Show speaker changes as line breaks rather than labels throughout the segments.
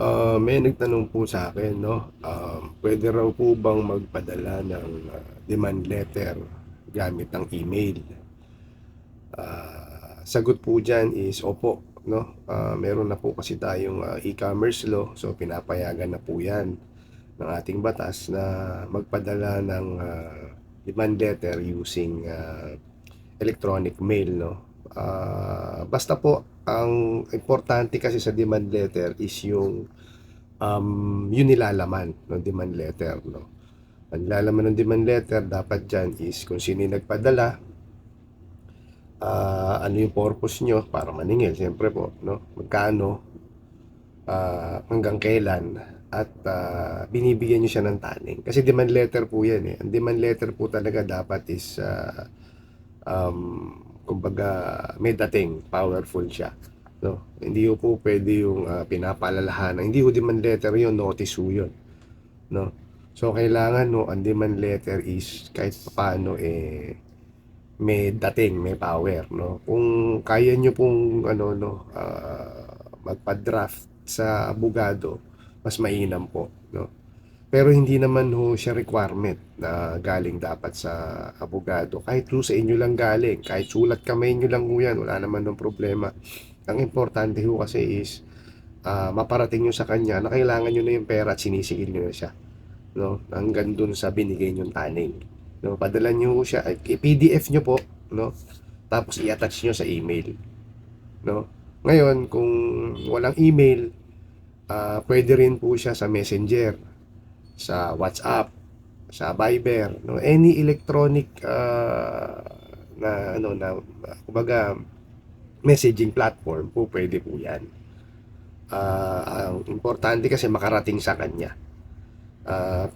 Ah, may nagtanong po sa akin 'no, um, puwede raw po bang magpadala ng, ah, demand letter gamit ang email? Ah, sagot po diyan is opo 'no, ah, meron na po kasi tayong, ah, e-commerce law, so pinapayagan na po 'yan ng ating batas na magpadala ng, ah, demand letter using, ah, electronic mail 'no. Ah, basta po ang importante kasi sa demand letter is yung, um, yung nilalaman ng demand letter 'no. Ang nilalaman ng demand letter dapat diyan is kung sino yung nagpadala, ah, ano yung purpose niyo para maningil siyempre po 'no, magkano, ah, hanggang kailan at, ah, binibigyan niyo siya ng taning. Kasi demand letter po 'yan, eh. Ang demand letter po talaga dapat is, ah, um, kumbaga may dating, powerful siya 'no. Hindi ho po puwede yung, ah, pinapaalalahanan, hindi ho demand letter 'yun, notice ho 'yun 'no. So kailangan 'no, ang demand letter is kahit papaano, eh, may dating, may power 'no. Kung kaya niyo pong ano 'no, ah, magpa-draft sa abogado, mas mainam po 'no. Pero hindi naman ho siya requirement na galing dapat sa abogado, kahit ho sa inyo lang galing, kahit sulat kamay niyo lang ho 'yan, wala naman ng problema. Ang importante ho kasi is, ah, maparating niyo sa kanya na kailangan niyo na yung pera at sinisigil niyo na siya 'no, hanggang dun sa binigay niyong taning 'no. Padalhan niyo ho siya, i-PDF niyo po 'no, tapos i-attach niyo sa email 'no. Ngayon kung walang email, ah, puwede rin po siya sa Messenger, sa WhatsApp, sa Viber 'no, any electronic, ah, na ano na kumbaga messaging platform po puwede po 'yan. Ah, ang importante kasi makarating sa kanya. Ah,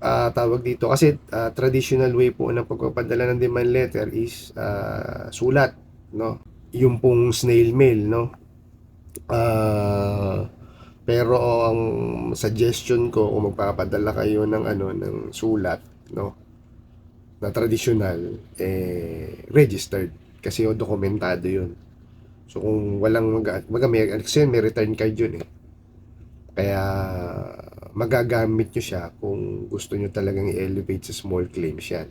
ah, tawag dito kasi, ah, traditional way po ng pagpapadala ng demand letter is, ah, sulat 'no, yung pong snail mail 'no. Ah, pero ang suggestion ko kung magpapadala kayo ng ano, ng sulat 'no, na tradisyonal, eh, registered kasi ho dokumentado 'yun. So kung walang kumbaga may kasi may return card 'yun, eh. Kaya magagamit niyo siya kung gusto niyo talagang i-elevate sa small claims 'yan.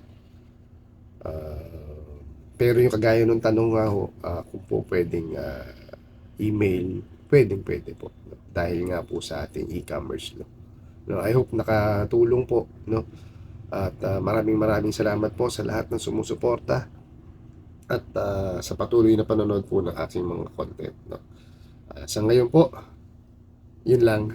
Ah, pero yung kagaya nung tanong nga ho, ah, kung po puwedeng, ah, email, puwedeng-puwede po 'no, dahil nga po sa ating e-commerce law 'no. I hope nakatulong po 'no, at, ah, maraming-maraming salamat po sa lahat ng sumusuporta at, ah, sa patuloy na panonood po ng aking mga content 'no. Ah, sa ngayon po, 'yun lang.